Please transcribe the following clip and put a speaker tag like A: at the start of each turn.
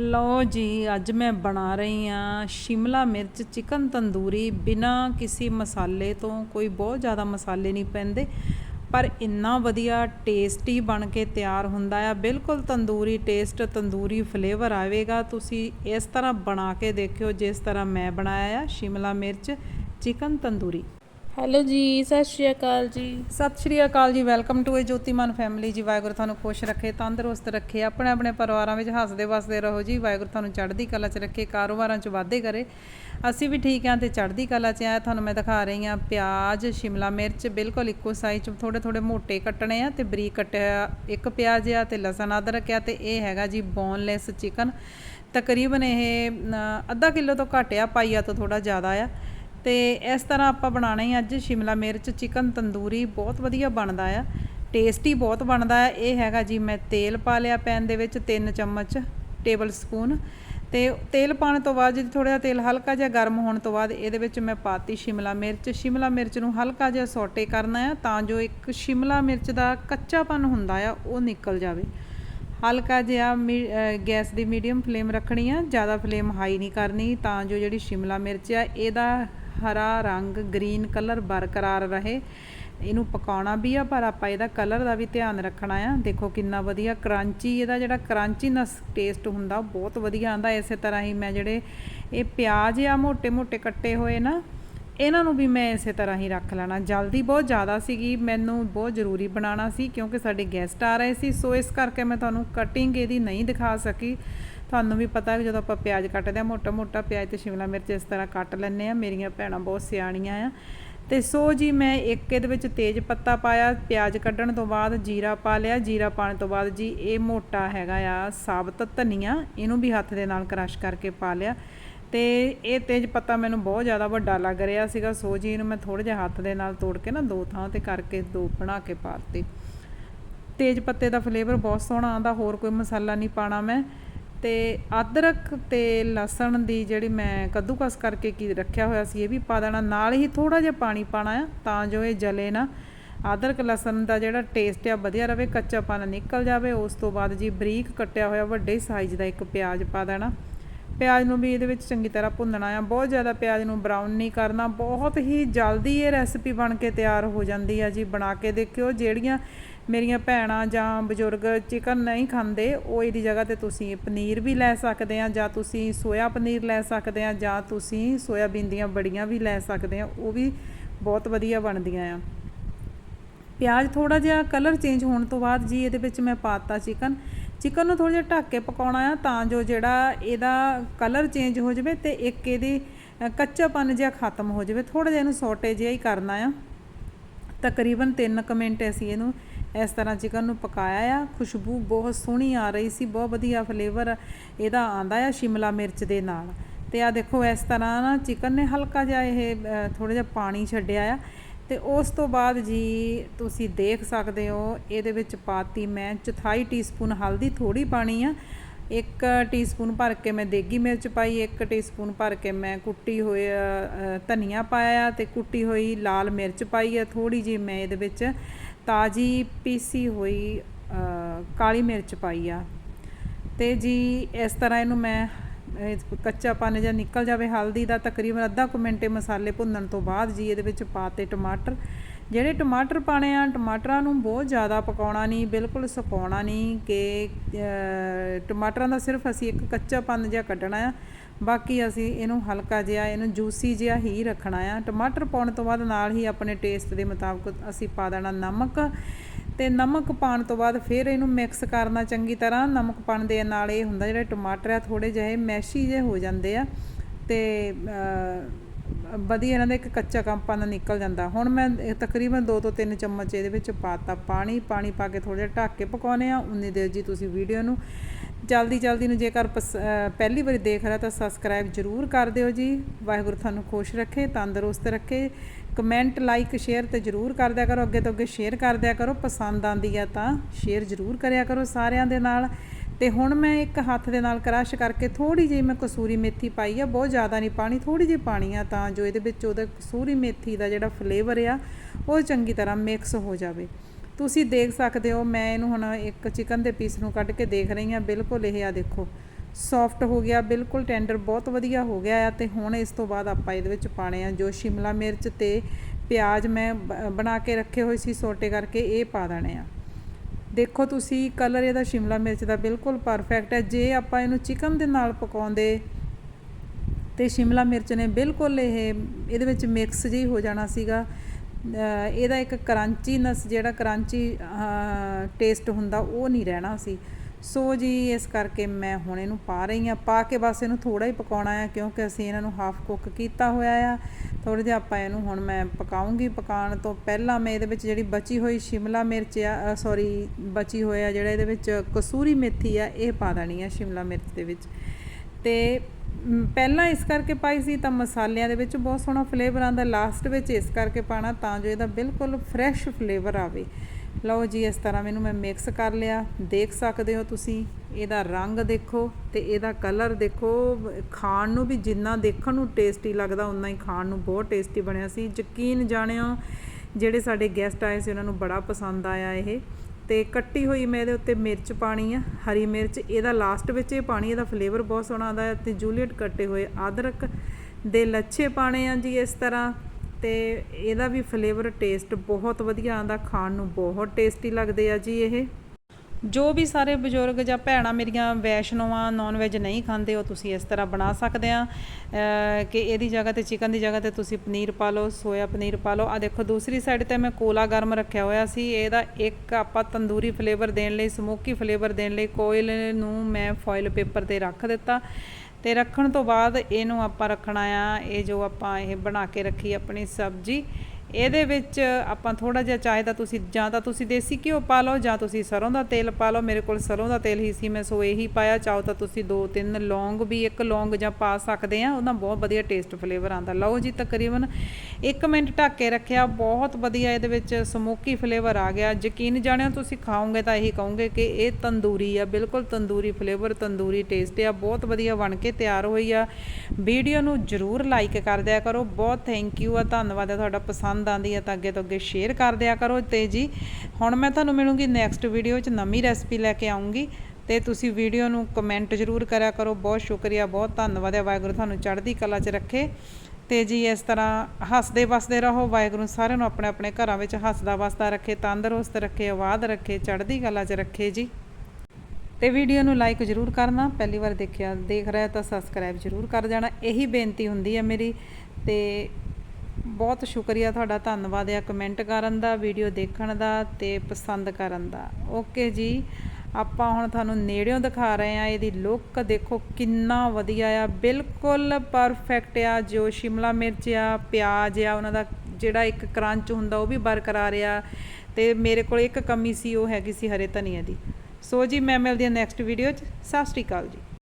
A: ਲਓ ਜੀ, ਅੱਜ ਮੈਂ ਬਣਾ ਰਹੀ ਆ ਸ਼ਿਮਲਾ ਮਿਰਚ ਚਿਕਨ ਤੰਦੂਰੀ ਬਿਨਾ ਕਿਸੇ ਮਸਾਲੇ ਤੋਂ। ਕੋਈ ਬਹੁਤ ਜ਼ਿਆਦਾ ਮਸਾਲੇ ਨਹੀਂ ਪੈਂਦੇ, ਪਰ ਇੰਨਾ ਵਧੀਆ ਟੇਸਟੀ ਬਣ ਕੇ ਤਿਆਰ ਹੁੰਦਾ ਆ। ਬਿਲਕੁਲ ਤੰਦੂਰੀ ਟੇਸਟ, ਤੰਦੂਰੀ ਫਲੇਵਰ ਆਵੇਗਾ। ਤੁਸੀਂ ਇਸ ਤਰ੍ਹਾਂ ਬਣਾ ਕੇ ਦੇਖਿਓ, ਜਿਸ ਤਰ੍ਹਾਂ ਮੈਂ ਬਣਾਇਆ ਆ ਸ਼ਿਮਲਾ ਮਿਰਚ ਚਿਕਨ ਤੰਦੂਰੀ।
B: ਹੈਲੋ ਜੀ, ਸਤਿ ਸ਼੍ਰੀ ਅਕਾਲ ਜੀ।
A: ਸਤਿ ਸ਼੍ਰੀ ਅਕਾਲ ਜੀ, welcome to a Jotiman family ਜੀ। ਵਾਹਿਗੁਰੂ ਤੁਹਾਨੂੰ ਖੁਸ਼ ਰੱਖੇ, ਤੰਦਰੁਸਤ ਰੱਖੇ, ਆਪਣੇ ਆਪਣੇ ਪਰਿਵਾਰਾਂ ਵਿੱਚ ਹੱਸਦੇ ਵਸਦੇ ਰਹੋ ਜੀ। ਵਾਹਿਗੁਰੂ ਤੁਹਾਨੂੰ ਚੜ੍ਹਦੀ ਕਲਾ 'ਚ ਰੱਖੇ, ਕਾਰੋਬਾਰਾਂ 'ਚ ਵਾਧੇ ਕਰੇ। ਅਸੀਂ ਵੀ ਠੀਕ ਆਂ ਤੇ ਚੜ੍ਹਦੀ ਕਲਾ 'ਚ ਆ ਤੁਹਾਨੂੰ ਮੈਂ ਦਿਖਾ ਰਹੀ ਆ ਪਿਆਜ਼, ਸ਼ਿਮਲਾ ਮਿਰਚ, ਬਿਲਕੁਲ ਇੱਕੋ ਸਾਈਜ਼ 'ਚ ਥੋੜੇ ਥੋੜੇ ਮੋਟੇ ਕੱਟਣੇ ਆ ਤੇ ਬਰੀਕ ਕੱਟਿਆ ਇੱਕ ਪਿਆਜ਼ ਆ ਤੇ ਲਸਣ ਅਦਰਕ ਆ ਤੇ ਇਹ ਹੈਗਾ ਜੀ ਬੋਨਲੈਸ ਚਿਕਨ ਤਕਰੀਬਨ ਇਹ ਅੱਧਾ ਕਿਲੋ ਤੋਂ ਘੱਟ ਆ, ਪਾਈਆ ਤੋਂ ਥੋੜਾ ਜ਼ਿਆਦਾ ਆ। ਤੇ ਇਸ ਤਰ੍ਹਾਂ ਆਪਾਂ ਬਣਾਣਾ ਹੀ ਅੱਜ ਸ਼ਿਮਲਾ ਮਿਰਚ, ਚਿਕਨ, ਤੰਦੂਰੀ ਬਹੁਤ ਵਧੀਆ ਬਣਦਾ ਆ। ਟੇਸਟੀ ਬਹੁਤ ਬਣਦਾ ਆ। ਇਹ ਹੈਗਾ ਜੀ, ਮੈਂ ਤੇਲ ਪਾ ਲਿਆ ਪੈਨ ਦੇ ਵਿੱਚ 3 ਚਮਚ ਟੇਬਲ ਸਪੂਨ ਤੇ ਤੇਲ ਪਾਉਣ ਤੋਂ ਬਾਅਦ ਜਦੋਂ ਥੋੜਾ ਜਿਹਾ ਤੇਲ ਹਲਕਾ ਜਿਹਾ ਗਰਮ ਹੋਣ ਤੋਂ ਬਾਅਦ ਇਹਦੇ ਵਿੱਚ ਮੈਂ ਪਾਤੀ ਸ਼ਿਮਲਾ ਮਿਰਚ। ਸ਼ਿਮਲਾ ਮਿਰਚ ਨੂੰ ਹਲਕਾ ਜਿਹਾ ਸੌਟੇ ਕਰਨਾ ਆ ਤਾਂ ਜੋ ਇੱਕ ਸ਼ਿਮਲਾ ਮਿਰਚ ਦਾ ਕੱਚਾਪਨ ਹੁੰਦਾ ਆ, ਉਹ ਨਿਕਲ ਜਾਵੇ। ਹਲਕਾ ਜਿਹਾ ਮੀ- ਗੈਸ ਦੀ ਮੀਡੀਅਮ ਫਲੇਮ ਰੱਖਣੀ ਆ। ਜ਼ਿਆਦਾ ਫਲੇਮ ਹਾਈ ਨਹੀਂ ਕਰਨੀ ਤਾਂ ਜੋ ਜਿਹੜੀ ਸ਼ਿਮਲਾ ਮਿਰਚ ਆ, ਇਹਦਾ ਹਰਾ ਰੰਗ, ਗ੍ਰੀਨ ਕਲਰ ਬਰਕਰਾਰ ਰਹੇ। ਇਹਨੂੰ ਪਕਾਉਣਾ ਵੀ ਆ, ਪਰ ਆਪਾਂ ਇਹਦਾ ਕਲਰ ਦਾ ਵੀ ਧਿਆਨ ਰੱਖਣਾ ਆ। ਦੇਖੋ ਕਿੰਨਾ ਵਧੀਆ ਕਰੰਚੀ, ਇਹਦਾ ਜਿਹੜਾ ਕਰੰਚੀਨੈਸ ਟੇਸਟ ਹੁੰਦਾ ਬਹੁਤ ਵਧੀਆ ਆਂਦਾ ਇਸੇ ਤਰ੍ਹਾਂ ਹੀ ਮੈਂ ਜਿਹੜੇ ਇਹ ਪਿਆਜ਼ ਆ ਮੋٹے-ਮੋٹے ਕੱਟੇ ਹੋਏ ਨਾ, ਇਹਨਾਂ ਨੂੰ ਵੀ ਮੈਂ ਇਸੇ ਤਰ੍ਹਾਂ ਹੀ ਰੱਖ ਲੈਣਾ। ਜਲਦੀ ਬਹੁਤ ਜ਼ਿਆਦਾ ਸੀਗੀ, ਮੈਨੂੰ ਬਹੁਤ ਜ਼ਰੂਰੀ ਬਣਾਉਣਾ ਸੀ, ਕਿਉਂਕਿ ਸਾਡੇ ਗੈਸਟ ਆ ਰਹੇ ਸੀ। ਸੋ ਇਸ ਕਰਕੇ ਮੈਂ ਤੁਹਾਨੂੰ ਕਟਿੰਗ ਇਹਦੀ ਨਹੀਂ ਦਿਖਾ ਸਕੀ। ਤੁਹਾਨੂੰ ਵੀ ਪਤਾ ਕਿ ਜਦੋਂ ਆਪਾਂ ਪਿਆਜ਼ ਕੱਟਦੇ ਆ ਮੋਟਾ ਮੋਟਾ ਪਿਆਜ਼ ਤੇ ਸ਼ਿਮਲਾ ਮਿਰਚ ਇਸ ਤਰ੍ਹਾਂ ਕੱਟ ਲੈਂਦੇ ਆ ਮੇਰੀਆਂ ਭੈਣਾਂ ਬਹੁਤ ਸਿਆਣੀਆਂ ਆ। ਤੇ ਸੋ ਜੀ, ਮੈਂ ਇੱਕ ਇਹਦੇ ਵਿੱਚ ਤੇਜ ਪੱਤਾ ਪਾਇਆ, ਪਿਆਜ਼ ਕੱਢਣ ਤੋਂ ਬਾਅਦ ਜੀਰਾ ਪਾ ਲਿਆ। ਜੀਰਾ ਪਾਉਣ ਤੋਂ ਬਾਅਦ ਜੀ, ਇਹ ਮੋਟਾ ਹੈਗਾ ਆ, ਸਾਬਤ ਧਨੀਆ, ਇਹਨੂੰ ਵੀ ਹੱਥ ਦੇ ਨਾਲ ਕ੍ਰਸ਼ ਕਰਕੇ ਪਾ ਲਿਆ। ਤੇ ਇਹ ਤੇਜ ਪੱਤਾ ਮੈਨੂੰ ਬਹੁਤ ਜ਼ਿਆਦਾ ਵੱਡਾ ਲੱਗ ਰਿਹਾ ਸੀਗਾ। ਸੋ ਜੀ, ਇਹਨੂੰ ਮੈਂ ਥੋੜਾ ਜਿਹਾ ਹੱਥ ਦੇ ਨਾਲ ਤੋੜ ਕੇ ਨਾ ਦੋ ਥਾਂ ਤੇ ਕਰਕੇ ਦੋ ਬਣਾ ਕੇ ਪਾ ਦਿੱਤੇ। ਤੇਜ ਪੱਤੇ ਦਾ ਫਲੇਵਰ ਬਹੁਤ ਸੋਹਣਾ ਆਉਂਦਾ, ਹੋਰ ਕੋਈ ਮਸਾਲਾ ਨਹੀਂ ਪਾਣਾ ਮੈਂ। ਤੇ ਅਦਰਕ ਤੇ ਲਸਣ ਦੀ ਜਿਹੜੀ ਮੈਂ ਕੱਦੂਕਸ ਕਰਕੇ ਕੀ ਰੱਖਿਆ ਹੋਇਆ ਸੀ, ਇਹ ਵੀ ਪਾ ਦੇਣਾ। ਨਾਲ ਹੀ ਥੋੜਾ ਜਿਹਾ ਪਾਣੀ ਪਾਣਾ ਆ, ਤਾਂ ਜੋ ਇਹ ਜਲੇ ਨਾ। ਅਦਰਕ, ਲਸਣ ਦਾ ਜਿਹੜਾ ਟੇਸਟ ਆ, ਵਧੀਆ ਰਵੇ, ਕੱਚਾਪਨ ਨਿਕਲ ਜਾਵੇ। ਉਸ ਤੋਂ ਬਾਅਦ ਜੀ ਬਰੀਕ ਕੱਟਿਆ ਹੋਇਆ ਵੱਡੇ ਸਾਈਜ਼ ਦਾ ਇੱਕ ਪਿਆਜ਼ ਪਾ ਦੇਣਾ। ਪਿਆਜ਼ ਨੂੰ ਵੀ ਇਹਦੇ ਵਿੱਚ ਚੰਗੀ ਤਰ੍ਹਾਂ ਭੁੰਨਣਾ ਆ। ਬਹੁਤ ਜ਼ਿਆਦਾ ਪਿਆਜ਼ ਨੂੰ ਬਰਾਊਨ ਨਹੀਂ ਕਰਨਾ। ਬਹੁਤ ਹੀ ਜਲਦੀ ਇਹ ਰੈਸਪੀ ਬਣ ਕੇ ਤਿਆਰ ਹੋ ਜਾਂਦੀ ਆ ਜੀ। ਬਣਾ ਕੇ ਦੇਖਿਓ, ਜਿਹੜੀਆਂ ਮੇਰੀਆਂ ਭੈਣਾਂ ਜਾਂ ਬਜ਼ੁਰਗ ਚਿਕਨ ਨਹੀਂ ਖਾਂਦੇ, ਉਹ ਇਹਦੀ ਜਗ੍ਹਾ ਤੇ ਤੁਸੀਂ ਪਨੀਰ ਵੀ ਲੈ ਸਕਦੇ ਆ, ਜਾਂ ਤੁਸੀਂ ਸੋਇਆ ਪਨੀਰ ਲੈ ਸਕਦੇ ਆ, ਜਾਂ ਤੁਸੀਂ ਸੋਇਆਬੀਨ ਦੀਆਂ ਬੜੀਆਂ ਵੀ ਲੈ ਸਕਦੇ ਆ, ਉਹ ਵੀ ਬਹੁਤ ਵਧੀਆ ਬਣਦੀਆਂ ਆ। ਪਿਆਜ਼ ਥੋੜਾ ਜਿਹਾ ਕਲਰ ਚੇਂਜ ਹੋਣ ਤੋਂ ਬਾਅਦ ਜੀ ਇਹਦੇ ਵਿੱਚ ਮੈਂ ਪਾਤਾ ਚਿਕਨ। ਚਿਕਨ ਨੂੰ ਥੋੜਾ ਜਿਹਾ ਢੱਕ ਕੇ ਪਕਾਉਣਾ ਆ, ਤਾਂ ਜੋ ਜਿਹੜਾ ਇਹਦਾ ਕਲਰ ਚੇਂਜ ਹੋ ਜਾਵੇ ਤੇ ਇੱਕ ਇਹਦੀ ਕੱਚਾਪਨ ਜਿਹਾ ਖਤਮ ਹੋ ਜਾਵੇ। ਥੋੜਾ ਜਿਹਾ ਇਹਨੂੰ ਸੌਟੇ ਜਿਹਾ ਹੀ ਕਰਨਾ ਆ। ਤਕਰੀਬਨ 3 ਕੁ ਮਿੰਟ ਅਸੀਂ ਇਹਨੂੰ ਇਸ ਤਰ੍ਹਾਂ ਚਿਕਨ ਨੂੰ ਪਕਾਇਆ ਆ। ਖੁਸ਼ਬੂ ਬਹੁਤ ਸੋਹਣੀ ਆ ਰਹੀ ਸੀ, ਬਹੁਤ ਵਧੀਆ ਫਲੇਵਰ ਇਹਦਾ ਆਂਦਾ ਆ ਸ਼ਿਮਲਾ ਮਿਰਚ ਦੇ ਨਾਲ। ਤੇ ਆ ਦੇਖੋ ਇਸ ਤਰ੍ਹਾਂ ਨਾ ਚਿਕਨ ਨੇ ਹਲਕਾ ਜਿਹਾ ਇਹ ਥੋੜਾ ਜਿਹਾ ਪਾਣੀ ਛੱਡਿਆ ਆ। ਤੇ ਉਸ ਤੋਂ ਬਾਅਦ ਜੀ ਤੁਸੀਂ ਦੇਖ ਸਕਦੇ ਹੋ, ਇਹਦੇ ਵਿੱਚ ਪਾਤੀ ਮੈਂ ਚੌਥਾਈ ਟੀਸਪੂਨ ਹਲਦੀ ਥੋੜੀ ਪਾਣੀ ਆ। ਇੱਕ ਟੀਸਪੂਨ ਭਰ ਕੇ ਮੈਂ ਦੇਗੀ ਮਿਰਚ ਪਾਈ, ਇੱਕ ਟੀਸਪੂਨ ਭਰ ਕੇ ਮੈਂ ਕੁੱਟੀ ਹੋਈ ਧਨੀਆ ਪਾਇਆ ਤੇ ਕੁੱਟੀ ਹੋਈ ਲਾਲ ਮਿਰਚ ਪਾਈ ਆ। ਥੋੜੀ ਜੀ ਮੈਂ ਇਹਦੇ ਵਿੱਚ ਤਾਜੀ ਪੀਸੀ ਹੋਈ ਕਾਲੀ ਮਿਰਚ ਪਾਈ ਆ। ਤੇ ਜੀ, ਇਸ ਤਰ੍ਹਾਂ ਇਹਨੂੰ ਮੈਂ ਕੱਚਾਪਨ ਕੱਚਾ ਜਾਂ ਨਿਕਲ ਜਾਵੇ, ਹਲਦੀ ਦਾ ਤਕਰੀਬਨ ਅੱਧਾ ਕੁ ਮਿੰਟ ਇਹ ਮਸਾਲੇ ਭੁੰਨਣ ਤੋਂ ਬਾਅਦ ਜੀ ਇਹਦੇ ਵਿੱਚ ਪਾਤੇ ਟਮਾਟਰ। ਜਿਹੜੇ ਟਮਾਟਰ ਪਾਣੇ ਆ, ਟਮਾਟਰਾਂ ਨੂੰ ਬਹੁਤ ਜ਼ਿਆਦਾ ਪਕਾਉਣਾ ਨਹੀਂ, ਬਿਲਕੁਲ ਸੁਕਾਉਣਾ ਨਹੀਂ ਕਿ ਟਮਾਟਰਾਂ ਦਾ ਸਿਰਫ ਅਸੀਂ ਇੱਕ ਕੱਚਾਪਨ ਜਿਹਾ ਕੱਢਣਾ ਆ। ਬਾਕੀ ਅਸੀਂ ਇਹਨੂੰ ਹਲਕਾ ਜਿਹਾ, ਇਹਨੂੰ ਜੂਸੀ ਜਿਹਾ ਹੀ ਰੱਖਣਾ ਆ। ਟਮਾਟਰ ਪਾਉਣ ਤੋਂ ਬਾਅਦ ਨਾਲ ਹੀ ਆਪਣੇ ਟੇਸਟ ਦੇ ਮੁਤਾਬਕ ਅਸੀਂ ਪਾ ਦੇਣਾ ਨਮਕ। ਤੇ ਨਮਕ ਪਾਉਣ ਤੋਂ ਬਾਅਦ ਫਿਰ ਇਹਨੂੰ ਮਿਕਸ ਕਰਨਾ ਚੰਗੀ ਤਰ੍ਹਾਂ। ਨਮਕ ਪਾਉਣ ਦੇ ਨਾਲ ਇਹ ਹੁੰਦਾ ਜਿਹੜੇ ਟਮਾਟਰ ਆ ਥੋੜੇ ਜਿਹੇ ਮੈਸ਼ੀ ਜਿਹੇ ਹੋ ਜਾਂਦੇ ਆ। ਤੇ ਵਧੀਆ ਇਹਨਾਂ ਦਾ ਇੱਕ ਕੱਚਾ ਕੰਪਨ ਨਿਕਲ ਜਾਂਦਾ। ਹੁਣ ਮੈਂ ਤਕਰੀਬਨ 2 ਤੋਂ 3 ਚਮਚ ਇਹਦੇ ਵਿੱਚ ਪਾਤਾ ਪਾਣੀ। ਪਾਣੀ ਪਾ ਕੇ ਥੋੜਾ ਜਿਹਾ ਢੱਕ ਕੇ ਪਕਾਉਨੇ ਆ। ਉਨੀ ਦੇਰ ਜੀ ਤੁਸੀਂ ਵੀਡੀਓ ਨੂੰ ਜਲਦੀ ਜਲਦੀ ਨੂੰ ਜੇਕਰ ਪਸ- ਪਹਿਲੀ ਵਾਰੀ ਦੇਖ ਰਿਹਾ ਤਾਂ ਸਬਸਕ੍ਰਾਈਬ ਜਰੂਰ ਕਰ ਦਿਓ ਜੀ। ਵਾਹਿਗੁਰੂ ਤੁਹਾਨੂੰ ਖੁਸ਼ ਰੱਖੇ, ਤੰਦਰੁਸਤ ਰੱਖੇ। ਕਮੈਂਟ ਲਾਈਕ ਸ਼ੇਅਰ ਤੇ ਜਰੂਰ ਕਰਦਿਆ ਕਰੋ। ਅੱਗੇ ਤੋਂ ਅੱਗੇ ਸ਼ੇਅਰ ਕਰਦਿਆ ਕਰੋ। ਪਸੰਦ ਆਂਦੀ ਆ ਤਾਂ ਸ਼ੇਅਰ ਜਰੂਰ ਕਰਿਆ ਕਰੋ ਸਾਰਿਆਂ ਦੇ ਨਾਲ। ਤੇ ਹੁਣ ਮੈਂ ਇੱਕ ਹੱਥ ਦੇ ਨਾਲ ਕ੍ਰਸ਼ ਕਰਕੇ ਥੋੜੀ ਜਿਹੀ ਮੈਂ ਕਸੂਰੀ ਮੇਥੀ ਪਾਈ ਆ। ਬਹੁਤ ਜ਼ਿਆਦਾ ਨਹੀਂ ਪਾਣੀ ਥੋੜੀ ਜਿਹੀ ਪਾਣੀ ਆ ਤਾਂ ਜੋ ਇਹਦੇ ਵਿੱਚ ਉਹਦਾ ਕਸੂਰੀ ਮੇਥੀ ਦਾ ਜਿਹੜਾ ਫਲੇਵਰ ਆ, ਉਹ ਚੰਗੀ ਤਰ੍ਹਾਂ ਮਿਕਸ ਹੋ ਜਾਵੇ। ਤੁਸੀਂ ਦੇਖ ਸਕਦੇ ਹੋ, ਮੈਂ ਇਹਨੂੰ ਹੁਣ ਇੱਕ ਚਿਕਨ ਦੇ ਪੀਸ ਨੂੰ ਕੱਢ ਕੇ ਦੇਖ ਰਹੀ ਹਾਂ। ਬਿਲਕੁਲ ਇਹ ਆ ਦੇਖੋ ਸੌਫਟ ਹੋ ਗਿਆ, ਬਿਲਕੁਲ ਟੈਂਡਰ ਬਹੁਤ ਵਧੀਆ ਹੋ ਗਿਆ ਆ। ਤੇ ਹੁਣ ਇਸ ਤੋਂ ਬਾਅਦ ਆਪਾਂ ਇਹਦੇ ਵਿੱਚ ਪਾਣੇ ਆ ਜੋ ਸ਼ਿਮਲਾ ਮਿਰਚ ਤੇ ਪਿਆਜ਼ ਮੈਂ ਬ- ਬਣਾ ਕੇ ਰੱਖੇ ਹੋਏ ਸੀ ਸੋਟੇ ਕਰਕੇ, ਇਹ ਪਾ ਦੇਣੇ ਆ। ਦੇਖੋ ਤੁਸੀਂ ਕਲਰ ਇਹਦਾ ਸ਼ਿਮਲਾ ਮਿਰਚ ਦਾ ਬਿਲਕੁਲ ਪਰਫੈਕਟ ਹੈ। ਜੇ ਆਪਾਂ ਇਹਨੂੰ ਚਿਕਨ ਦੇ ਨਾਲ ਪਕਾਉਂਦੇ ਤੇ ਸ਼ਿਮਲਾ ਮਿਰਚ ਨੇ ਬਿਲਕੁਲ ਇਹ, ਇਹਦੇ ਵਿੱਚ ਮਿਕਸ ਜਿਹੀ ਹੋ ਜਾਣਾ ਸੀਗਾ। ਇਹਦਾ ਇੱਕ ਕਰੰਚੀਨੈਸ ਜਿਹੜਾ ਕਰੰਚੀ ਟੇਸਟ ਹੁੰਦਾ, ਉਹ ਨਹੀਂ ਰਹਿਣਾ ਸੀ। ਸੋ ਜੀ, ਇਸ ਕਰਕੇ ਮੈਂ ਹੁਣ ਇਹਨੂੰ ਪਾ ਰਹੀ ਹਾਂ। ਪਾ ਕੇ ਬਸ ਇਹਨੂੰ ਥੋੜਾ ਹੀ ਪਕਾਉਣਾ ਆ ਕਿਉਂਕਿ ਅਸੀਂ ਇਹਨਾਂ ਨੂੰ ਹਾਫ ਕੁੱਕ ਕੀਤਾ ਹੋਇਆ ਆ। ਥੋੜੇ ਜਿਹਾ ਆਪਾਂ ਇਹਨੂੰ ਹੁਣ ਮੈਂ ਪਕਾਉਂਗੀ। ਪਕਾਉਣ ਤੋਂ ਪਹਿਲਾਂ ਮੈਂ ਇਹਦੇ ਵਿੱਚ ਜਿਹੜੀ ਬਚੀ ਹੋਈ ਸ਼ਿਮਲਾ ਮਿਰਚ ਆ ਸੌਰੀ ਬਚੀ ਹੋਇਆ ਜਿਹੜਾ ਇਹਦੇ ਵਿੱਚ ਕਸੂਰੀ ਮੇਥੀ ਆ, ਇਹ ਪਾ ਦੇਣੀ ਆ ਸ਼ਿਮਲਾ ਮਿਰਚ ਦੇ ਵਿੱਚ। ਤੇ ਪਹਿਲਾਂ ਇਸ ਕਰਕੇ ਪਾਈ ਸੀ ਤਾਂ ਮਸਾਲਿਆਂ ਦੇ ਵਿੱਚ ਬਹੁਤ ਸੋਹਣਾ ਫਲੇਵਰ ਆਉਂਦਾ। ਲਾਸਟ ਵਿੱਚ ਇਸ ਕਰਕੇ ਪਾਣਾ ਤਾਂ ਜੋ ਇਹਦਾ ਬਿਲਕੁਲ ਫਰੈਸ਼ ਫਲੇਵਰ ਆਵੇ। ਲਓ ਜੀ, ਇਸ ਤਰ੍ਹਾਂ ਮੈਨੂੰ ਮੈਂ ਮਿਕਸ ਕਰ ਲਿਆ। ਦੇਖ ਸਕਦੇ ਹੋ ਤੁਸੀਂ, ਇਹਦਾ ਰੰਗ ਦੇਖੋ ਤੇ ਇਹਦਾ ਕਲਰ ਦੇਖੋ। ਖਾਣ ਨੂੰ ਵੀ ਜਿੰਨਾ ਦੇਖਣ ਨੂੰ ਟੇਸਟੀ ਲੱਗਦਾ ਉਨਾ ਹੀ ਖਾਣ ਨੂੰ ਬਹੁਤ ਟੇਸਟੀ ਬਣਿਆ ਸੀ। ਯਕੀਨ ਜਾਣਿਓ, ਜਿਹੜੇ ਸਾਡੇ ਗੈਸਟ ਆਏ ਸੀ, ਉਹਨਾਂ ਨੂੰ ਬੜਾ ਪਸੰਦ ਆਇਆ ਇਹ। ਤੇ ਕੱਟੀ ਹੋਈ ਮੈਂ ਇਹਦੇ ਉੱਤੇ ਮਿਰਚ ਪਾਣੀ ਆ, ਹਰੀ ਮਿਰਚ, ਇਹਦਾ ਲਾਸਟ ਵਿੱਚ ਇਹ ਪਾਣੀ, ਇਹਦਾ ਫਲੇਵਰ ਬਹੁਤ ਸੋਹਣਾ ਆਉਂਦਾ ਹੈ ਤੇ ਜੂਲੀਅਟ ਕੱਟੇ ਹੋਏ ਅਦਰਕ ਦੇ ਲੱਛੇ ਪਾਣੇ ਆ ਜੀ ਇਸ ਤਰ੍ਹਾਂ ਤੇ ਇਹਦਾ ਵੀ ਫਲੇਵਰ ਟੇਸਟ ਬਹੁਤ ਵਧੀਆ ਆਉਂਦਾ, ਖਾਣ ਨੂੰ ਬਹੁਤ ਟੇਸਟੀ ਲੱਗਦੇ ਆ ਜੀ ਇਹ। ਜੋ ਵੀ ਸਾਰੇ ਬਜ਼ੁਰਗ ਜਾਂ ਭੈਣਾਂ ਮੇਰੀਆਂ ਵੈਸ਼ਨੋਆਂ ਨਾਨ ਵੈਜ ਨਹੀਂ ਖਾਂਦੇ, ਉਹ ਤੁਸੀਂ ਇਸ ਤਰ੍ਹਾਂ ਬਣਾ ਸਕਦੇ ਆ। ਕਿ ਇਹਦੀ ਜਗ੍ਹਾ ਤੇ ਚਿਕਨ ਦੀ ਜਗ੍ਹਾ ਤੇ ਤੁਸੀਂ ਪਨੀਰ ਪਾ ਲਓ, ਸੋਇਆ ਪਨੀਰ ਪਾ ਲਓ। ਆ ਦੇਖੋ, ਦੂਸਰੀ ਸਾਈਡ ਤੇ ਮੈਂ ਕੋਲਾ ਗਰਮ ਰੱਖਿਆ ਹੋਇਆ ਸੀ। ਇਹਦਾ ਇੱਕ ਆਪਾਂ ਤੰਦੂਰੀ ਫਲੇਵਰ ਦੇਣ ਲਈ, ਸਮੋਕੀ ਫਲੇਵਰ ਦੇਣ ਲਈ ਕੋਇਲ ਨੂੰ ਮੈਂ ਫੋਇਲ ਪੇਪਰ ਤੇ ਰੱਖ ਦਿੱਤਾ। ਤੇ ਰੱਖਣ ਤੋਂ ਬਾਅਦ ਇਹਨੂੰ ਆਪਾਂ ਰੱਖਣਾ ਆ, ਇਹ ਜੋ ਆਪਾਂ ਇਹ ਬਣਾ ਕੇ ਰੱਖੀ ਆਪਣੀ ਸਬਜ਼ੀ ਇਹਦੇ ਵਿੱਚ ਆਪਾਂ ਥੋੜਾ ਜਿਹਾ ਚਾਹੇ ਤਾਂ ਤੁਸੀਂ ਜਾਂ ਤਾਂ ਤੁਸੀਂ ਦੇਸੀ ਘਿਓ ਪਾ ਲਓ ਜਾਂ ਤੁਸੀਂ ਸਰੋਂ ਦਾ ਤੇਲ ਪਾ ਲਓ। ਮੇਰੇ ਕੋਲ ਸਰੋਂ ਦਾ ਤੇਲ ਹੀ ਸੀ, ਮੈਂ ਸੋ ਇਹੀ ਪਾਇਆ। ਚਾਹੋ ਤਾਂ ਤੁਸੀਂ ਦੋ ਤਿੰਨ ਲੌਂਗ ਵੀ, ਇੱਕ ਲੌਂਗ ਜਾਂ ਪਾ ਸਕਦੇ ਆ। ਉਹਦਾ ਬਹੁਤ ਵਧੀਆ ਟੇਸਟ ਫਲੇਵਰ ਆਉਂਦਾ। ਲਓ ਜੀ ਤਕਰੀਬਨ 1 ਮਿੰਟ ਢੱਕ ਕੇ ਰੱਖਿਆ। ਬਹੁਤ ਵਧੀਆ ਇਹਦੇ ਵਿੱਚ ਸਮੋਕੀ ਫਲੇਵਰ ਆ ਗਿਆ। ਯਕੀਨ ਜਾਣਿਓ, ਤੁਸੀਂ ਖਾਓਗੇ ਤਾਂ ਇਹੀ ਕਹੋਗੇ ਕਿ ਇਹ ਤੰਦੂਰੀ ਆ। ਬਿਲਕੁਲ ਤੰਦੂਰੀ ਫਲੇਵਰ, ਤੰਦੂਰੀ ਟੇਸਟ ਆ। ਬਹੁਤ ਵਧੀਆ ਬਣ ਕੇ ਤਿਆਰ ਹੋਈ ਆ। ਵੀਡੀਓ ਨੂੰ ਜਰੂਰ ਲਾਈਕ ਕਰ ਦਿਆ ਕਰੋ। ਬਹੁਤ ਥੈਂਕ ਯੂ ਆ। ਧੰਨਵਾਦ ਆ ਤੁਹਾਡਾ ਪਸੰਦ ਆਂਦੀ ਆ ਤਾਂ ਅੱਗੇ ਤੋਂ ਅੱਗੇ ਸ਼ੇਅਰ ਕਰ ਦਿਆ ਕਰੋ। ਤੇ ਜੀ, ਹੁਣ ਮੈਂ ਤੁਹਾਨੂੰ ਮਿਲੂੰਗੀ ਨੈਕਸਟ ਵੀਡੀਓ 'ਚ ਨਵੀਂ ਰੈਸਪੀ ਲੈ ਕੇ ਆਉਂਗੀ ਤੇ ਤੁਸੀਂ ਵੀਡੀਓ ਨੂੰ ਕਮੈਂਟ ਜਰੂਰ ਕਰਿਆ ਕਰੋ। ਬਹੁਤ ਸ਼ੁਕਰੀਆ, ਬਹੁਤ ਧੰਨਵਾਦ ਹੈ। ਵਾਹਿਗੁਰੂ ਤੁਹਾਨੂੰ ਚੜ੍ਹਦੀ ਕਲਾ 'ਚ ਰੱਖੇ। ਤੇ ਜੀ, ਇਸ ਤਰ੍ਹਾਂ ਹੱਸਦੇ ਵਸਦੇ ਰਹੋ। ਵਾਹਿਗੁਰੂ ਸਾਰਿਆਂ ਨੂੰ ਆਪਣੇ ਆਪਣੇ ਘਰਾਂ ਵਿੱਚ ਹੱਸਦਾ ਵਸਦਾ ਰੱਖੇ, ਤੰਦਰੁਸਤ ਰੱਖੇ ਆਵਾਜ਼ ਰੱਖੇ, ਚੜ੍ਹਦੀ ਕਲਾ 'ਚ ਰੱਖੇ ਜੀ। ਤੇ ਵੀਡੀਓ ਨੂੰ ਲਾਈਕ ਜ਼ਰੂਰ ਕਰਨਾ। ਪਹਿਲੀ ਵਾਰ ਦੇਖਿਆ, ਦੇਖ ਰਿਹਾ ਤਾਂ ਸਬਸਕ੍ਰਾਈਬ ਜ਼ਰੂਰ ਕਰ ਜਾਣਾ। ਇਹੀ ਬੇਨਤੀ ਹੁੰਦੀ ਹੈ ਮੇਰੀ। ਤੇ ਬਹੁਤ ਸ਼ੁਕਰੀਆ ਤੁਹਾਡਾ ਧੰਨਵਾਦ ਆ ਕਮੈਂਟ ਕਰਨ ਦਾ, ਵੀਡੀਓ ਦੇਖਣ ਦਾ ਤੇ ਪਸੰਦ ਕਰਨ ਦਾ। ਓਕੇ ਜੀ, ਆਪਾਂ ਹੁਣ ਤੁਹਾਨੂੰ ਨੇੜਿਓਂ ਦਿਖਾ ਰਹੇ ਆ, ਇਹਦੀ ਲੁੱਕ ਦੇਖੋ ਕਿੰਨਾ ਵਧੀਆ ਆ, ਬਿਲਕੁਲ ਪਰਫੈਕਟ ਆ, ਜੋ ਸ਼ਿਮਲਾ ਮਿਰਚ ਆ, ਪਿਆਜ਼ ਆ, ਉਹਨਾਂ ਦਾ ਜਿਹੜਾ ਇੱਕ ਕਰੰਚ ਹੁੰਦਾ ਉਹ ਵੀ ਬਰਕਰਾਰ ਆ ਤੇ ਮੇਰੇ ਕੋਲ ਇੱਕ ਕਮੀ ਸੀ, ਉਹ ਹੈਗੀ ਸੀ ਹਰੇ ਧਨੀਆ ਦੀ। ਸੋ ਜੀ, ਮੈਂ ਮਿਲਦੀ ਹਾਂ ਨੈਕਸਟ ਵੀਡੀਓ 'ਚ, ਸਤਿ ਸ਼੍ਰੀ ਅਕਾਲ ਜੀ।